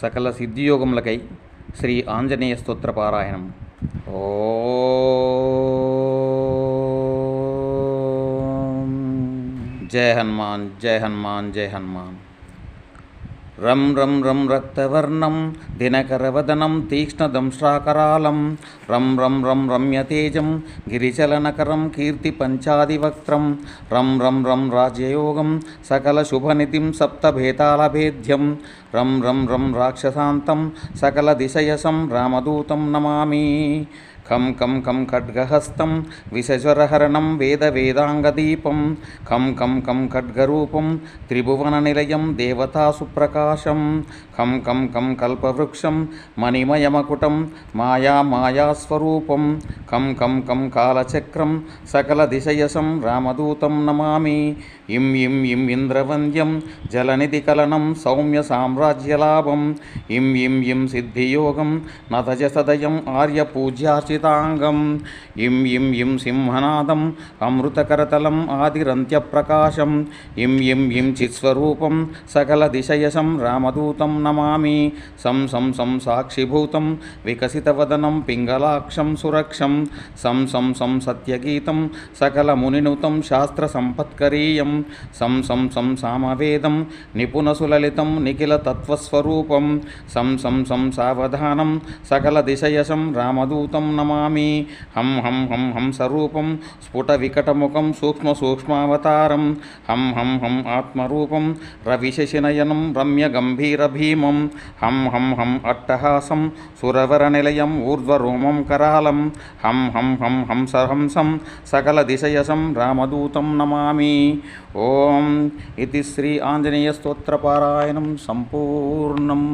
సకల సిద్ధియోగములకై శ్రీ ఆంజనేయ స్తోత్ర పారాయణం. ఓ. జయ హనుమాన్ జయ హనుమాన్ జయ హనుమాన్. రం రం రం రక్తవర్ణం దినకరవదనం తీక్ష్ణదంశ్రాకరాలం రం రం రం రమ్యతేజం గిరిచలనకరం కీర్తి పంచాదివక్త్రం. రం రం రం రాజయోగం సకల శుభనిధిం సప్తభేతాలభేద్యం. రం రం రం రాక్షసాంతం సకల దిశయసం రామదూతం నమామి. ఖం ఖం ఖం ఖడ్గహస్తం విషజ్వరహరణం వేద వేదాంగదీపం ఖం ఖం ఖం ఖడ్గరూపం త్రిభువన నిలయం దేవతాసుప్రకాశం ఖం ఖం ఖం కల్పవృక్షం మణిమయమకుటం మాయా మాయాస్వరూపం ఖం ఖం ఖం కాలచక్రం సకల దిశయసం రామదూతం నమామి ఇం ఇం ఇం ఇంద్రవంద్యం జలనిధి కలనం సౌమ్య సామ్రాజ్యలాభం ఇం ఇం ఇం సిద్ధియోగం నతజసదయం ఆర్యపూజ్యార్చితాంగం ఇం ఇం ఇం సింహనాదం అమృతకరతలం ఆదిరంత్యప్రకాశం ఇం ఇం ఇం చిత్స్వరూపం సకల దిశయసం రామదూతం నమామి సం సం సం సాక్షిభూతం వికసితవదనం పింగళాక్షం సురక్షం సం సం సం సత్యగీతం సకల మునినుతం శాస్త్ర సంపత్కరీయం సం సం సం సామవేదం నిపుణసులలితం నిఖిల తత్వస్వరూపం సం సం సం సావధానం సకల దిశయసం రామదూతం నమామి హం హం హం హంసరూపం స్ఫుట వికటముఖం సూక్ష్మ సూక్ష్మావతారం హం హం హం ఆత్మరూపం రవిశశినయనం రమ్య గంభీర భీమం హం హం హం అట్టహాసం సురవర నిలయం ఊర్ధ్వరోమం కరాళం హం హం హం హంసహంసం సకల దిశయసం రామదూతం నమామి ఓం ఇది శ్రీ ఆంజనేయ స్తోత్రపారాయణం సంపూర్ణం